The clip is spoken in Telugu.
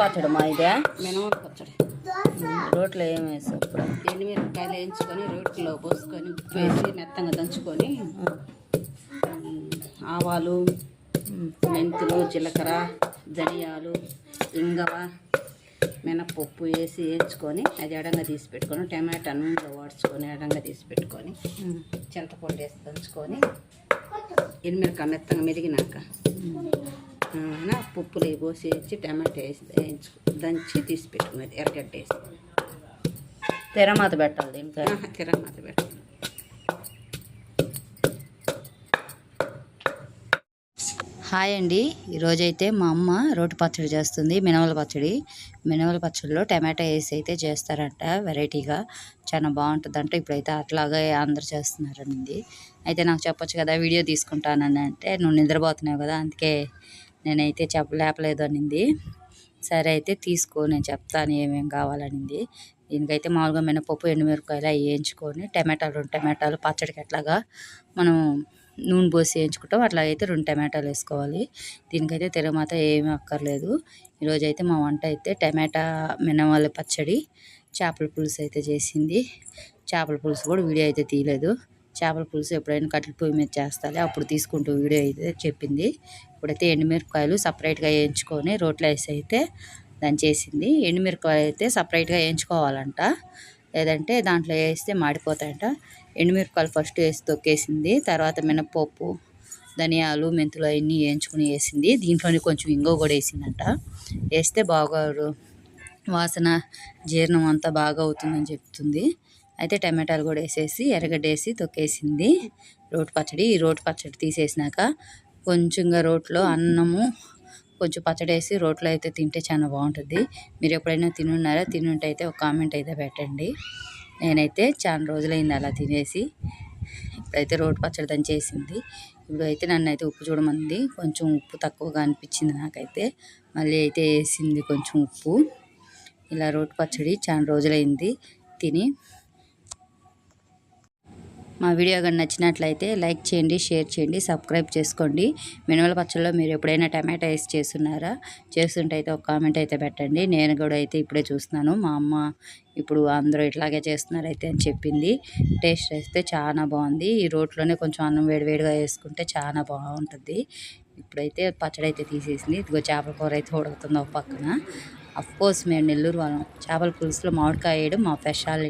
పచ్చడి మా ఇదే. మినవల పచ్చడి. రోట్లో ఏం వేసావు ఇప్పుడు? ఎండుమిరపకాయలు వేయించుకొని రోటిలో పోసుకొని ఉప్పు వేసి మెత్తంగా దంచుకొని ఆవాలు మెంతులు జీలకర్ర ధనియాలు ఇంగవ మినపప్పు వేసి వేయించుకొని అది ఎడంగా తీసి పెట్టుకొని టమాటా నూనెలో వాడ్చుకొని ఎడంగా తీసి పెట్టుకొని చింతపండు వేసి దంచుకొని ఎనిమిరకాయ మెత్తంగా మెరిగినాక ఆ, నా పప్పులు వేసి టమాటా వేసి దంచి తీసి పెట్టుకున్నది ఎర్రగడ్డ వేసి. తెరమాత పెట్టాలి దీనికి. తిరగమాత పెట్టు హాయ్ అండి. ఈరోజైతే మా అమ్మ రోటి పచ్చడి చేస్తుంది మినవల పచ్చడి. మినవల పచ్చడిలో టమాటా వేసి అయితే చేస్తారంట వెరైటీగా. చాలా బాగుంటుందంట. ఇప్పుడైతే అట్లాగే అందరు చేస్తున్నారండి అయితే నాకు చెప్పొచ్చు కదా వీడియో తీసుకుంటానని అంటే నువ్వు నిద్రపోతున్నావు కదా అందుకే నేనైతే చెప్పలేపలేదు అనింది సరే అయితే తీసుకో నేను చెప్తాను ఏమేమి కావాలనింది. దీనికైతే మామూలుగా మినపప్పు ఎండుమిరపకాయలు అవి వేయించుకొని టమాటాలు రెండు టమాటాలు పచ్చడికి ఎట్లాగా మనం నూనె పోసి వేయించుకుంటాం. అట్లాగైతే రెండు టమాటాలు వేసుకోవాలి. దీనికైతే తిరగమాత ఏమీ అక్కర్లేదు. ఈరోజు అయితే మా వంట అయితే టమాటా మినవాళ్ళ పచ్చడి చేపల పులుసు అయితే చేసింది. చేపల పులుసు కూడా వీడియో అయితే తీయలేదు. చేపల పులుసు ఎప్పుడైనా కట్టెల పొయ్యి మీద చేస్తాలే అప్పుడు తీసుకుంటూ వీడియో అయితే చెప్పింది. ఇప్పుడైతే ఎండుమిరపకాయలు సపరేట్గా వేయించుకొని రోట్లో వేసి అయితే దాన్ని చేసింది. ఎండుమిరపకాయలు అయితే సపరేట్గా వేయించుకోవాలంట. లేదంటే దాంట్లో వేస్తే మాడిపోతాయంట. ఎండుమిరపకాయలు ఫస్ట్ వేసి తొక్కేసింది. తర్వాత మినపప్పు ధనియాలు మెంతులు అవన్నీ వేయించుకుని వేసింది. దీంట్లోనే కొంచెం ఇంగో కూడా వేసిందంట. వేస్తే బాగా వాసన జీర్ణం అంతా బాగా అవుతుందని చెప్తుంది. అయితే టమాటాలు కూడా వేసేసి ఎర్రగడ్డ వేసి తొక్కేసింది. రోటి పచ్చడి ఈ రోటి పచ్చడి తీసేసినాక కొంచెంగా రోట్లో అన్నము కొంచెం పచ్చడి వేసి రోట్లో అయితే తింటే చాలా బాగుంటుంది. మీరు ఎప్పుడైనా తినున్నారా? తినుంటే అయితే ఒక కామెంట్ అయితే పెట్టండి. నేనైతే చాలా రోజులైంది అలా తినేసి. ఇప్పుడైతే రోటి పచ్చడి దంచేసింది చేసింది. ఇప్పుడు అయితే నన్ను అయితే ఉప్పు చూడమంది. కొంచెం ఉప్పు తక్కువగా అనిపించింది నాకైతే. మళ్ళీ అయితే వేసింది కొంచెం ఉప్పు. ఇలా రోటి పచ్చడి చాలా రోజులైంది. తిని మా వీడియో కానీ నచ్చినట్లయితే లైక్ చేయండి షేర్ చేయండి సబ్స్క్రైబ్ చేసుకోండి. మినవల పచ్చళ్ళలో మీరు ఎప్పుడైనా టమాటా వేసి చేస్తున్నారా? చేస్తుంటే అయితే ఒక కామెంట్ అయితే పెట్టండి. నేను కూడా అయితే ఇప్పుడే చూస్తున్నాను. మా అమ్మ ఇప్పుడు అందరూ ఇట్లాగే చేస్తున్నారు అయితే అని చెప్పింది. టేస్ట్ వేస్తే చాలా బాగుంది. ఈ రోట్లోనే కొంచెం అన్నం వేడివేడిగా వేసుకుంటే చాలా బాగుంటుంది. ఇప్పుడైతే పచ్చడి అయితే తీసేసింది. ఇదిగో చేపల కూర అయితే ఉడుకుతుంది ఒక పక్కన. అఫ్కోర్స్ మేము నెల్లూరు వాళ్ళం. చేపల పులుసులో మామిడికాయ వేయడం మా స్పెషాలిటీ